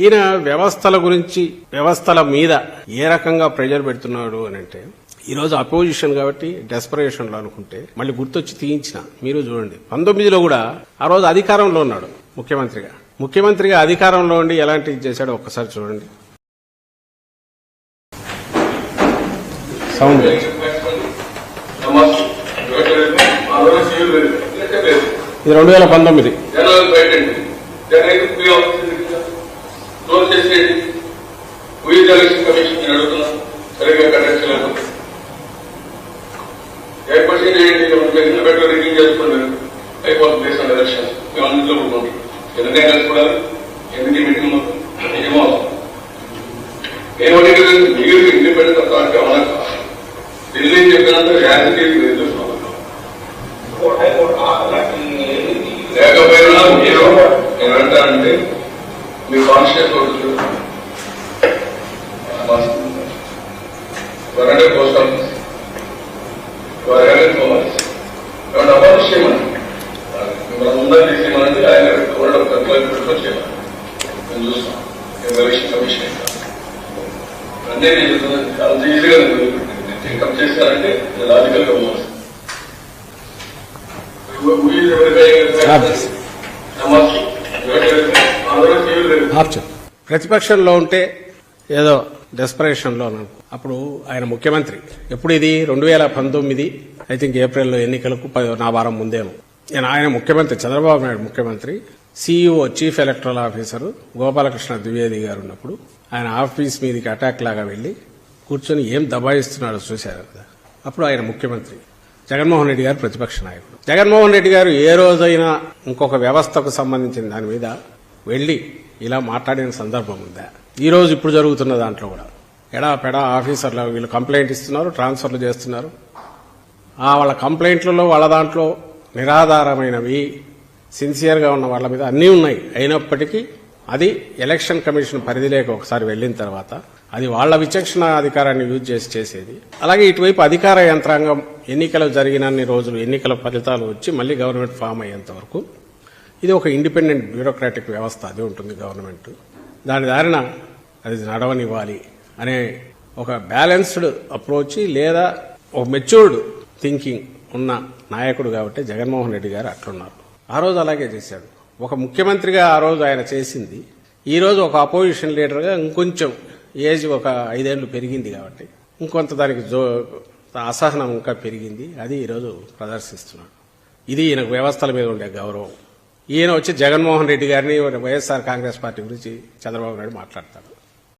ఈయన వ్యవస్థల గురించి వ్యవస్థల మీద ఏ రకంగా ప్రెజర్ పెడుతున్నాడు అని అంటే ఈ రోజు అపోజిషన్ కాబట్టి డెస్పరేషన్లో అనుకుంటే మళ్ళీ గుర్తొచ్చి తీయించిన మీరు చూడండి. పంతొమ్మిదిలో కూడా ఆ రోజు అధికారంలో ఉన్నాడు ముఖ్యమంత్రిగా. ముఖ్యమంత్రిగా అధికారంలో ఉండి ఎలాంటి ఇది చేశాడో ఒక్కసారి చూడండి. సౌండ్. ఇది రెండు వేల పంతొమ్మిది. ఉయిజ్ ఎలక్షన్ కమిషన్ నేను అడుగుతున్నాను సరిగ్గా కండక్ట్ చేయలేదు ఏ క్వశ్చన్ బెటర్ రివ్యూ చేసుకున్నాను. అయిపోతుంది బేస్ ఆన్ ఎలక్షన్ మేము అందులో కూడుకుంటాం ఎందుకంటే కలుసుకోవాలి? ఎందుకు మీటింగ్ మొత్తం ఏమో నేను అడిగిన మీరు ఇండిపెండెంట్ అథారిటీ అవునా ఢిల్లీ చెప్పినంత యాజిటీ చూస్తున్నాం లేకపోయినా మీరు ఏమంటారంటే మీ కాన్షియస్ అవుతుంది వరండే పోస్ట్ ఆఫీస్ వరండే పోవాలి కాబట్టి అబాలిష్ చేయమని మిమ్మల్ని ముందర తీసేయమనంటే ఆయన చూడడం పెట్టుకొని చేయమని మేము చూస్తాం ఎలక్షన్ కమిషన్ అన్నీ నేను అంత ఈజీగా టేకప్ చేశారంటే లాజికల్గా పోవాలి ప్రతిపక్షంలో ఉంటే ఏదో డెస్పరేషన్లో అప్పుడు ఆయన ముఖ్యమంత్రి. ఎప్పుడు ఇది? రెండు వేల పంతొమ్మిది. ఐ థింక్ ఏప్రిల్లో ఎన్నికలకు నా వారం ముందేమో. నేను ఆయన ముఖ్యమంత్రి చంద్రబాబు నాయుడు ముఖ్యమంత్రి CEO chief electoral officer Gopalakrishna Dwivedi గారు ఉన్నప్పుడు ఆయన ఆఫీస్ మీదకి అటాక్ లాగా వెళ్ళి కూర్చొని ఏం దబాయిస్తున్నాడో చూశారు కదా. అప్పుడు ఆయన ముఖ్యమంత్రి. జగన్మోహన్ రెడ్డి గారు ప్రతిపక్ష నాయకుడు. జగన్మోహన్ రెడ్డి గారు ఏ రోజైనా ఇంకొక వ్యవస్థకు సంబంధించిన దాని మీద వెళ్ళి ఇలా మాట్లాడిన సందర్భం ఉందా? ఈ రోజు ఇప్పుడు జరుగుతున్న దాంట్లో కూడా. ఎడా పెడా ఆఫీసర్లు వీళ్ళు కంప్లైంట్ ఇస్తున్నారు ట్రాన్స్ఫర్లు చేస్తున్నారు. ఆ వాళ్ళ కంప్లైంట్లలో వాళ్ళ దాంట్లో నిరాధారమైనవి సిన్సియర్గా ఉన్న వాళ్ళ మీద అన్నీ ఉన్నాయి. అయినప్పటికీ అది ఎలక్షన్ కమిషన్ పరిధిలోకి ఒకసారి వెళ్ళిన తర్వాత అది వాళ్ళ విచక్షణ అధికారాన్ని యూజ్ చేసి చేసేది. అలాగే ఇటువైపు అధికార యంత్రాంగం ఎన్నికలు జరిగినన్ని రోజులు ఎన్నికల ఫలితాలు వచ్చి మళ్ళీ గవర్నమెంట్ ఫామ్ అయ్యేంత వరకు ఇది ఒక ఇండిపెండెంట్ బ్యూరోక్రాటిక్ వ్యవస్థ అది ఉంటుంది గవర్నమెంట్. దాని దారిన అది నడవనివ్వాలి అనే ఒక బ్యాలెన్స్డ్ అప్రోచ్ లేదా ఒక మెచ్యూర్డ్ థింకింగ్ ఉన్న నాయకుడు కాబట్టి జగన్మోహన్ రెడ్డి గారు అట్లున్నారు. ఆ రోజు అలాగే చేశాడు. ఒక ముఖ్యమంత్రిగా ఆ రోజు ఆయన చేసింది. ఈ రోజు ఒక అపోజిషన్ లీడర్గా ఇంకొంచెం ఏజ్ ఒక ఐదేళ్ళు పెరిగింది కాబట్టి ఇంకొంత దానికి జో అసహనం ఇంకా పెరిగింది. అది ఈరోజు ప్రదర్శిస్తున్నాడు. ఇది ఈయనకు వ్యవస్థల మీద ఉండే గౌరవం. ఈయన వచ్చి జగన్మోహన్ రెడ్డి గారిని వైఎస్ఆర్ కాంగ్రెస్ పార్టీ గురించి చంద్రబాబు నాయుడు మాట్లాడతాడు.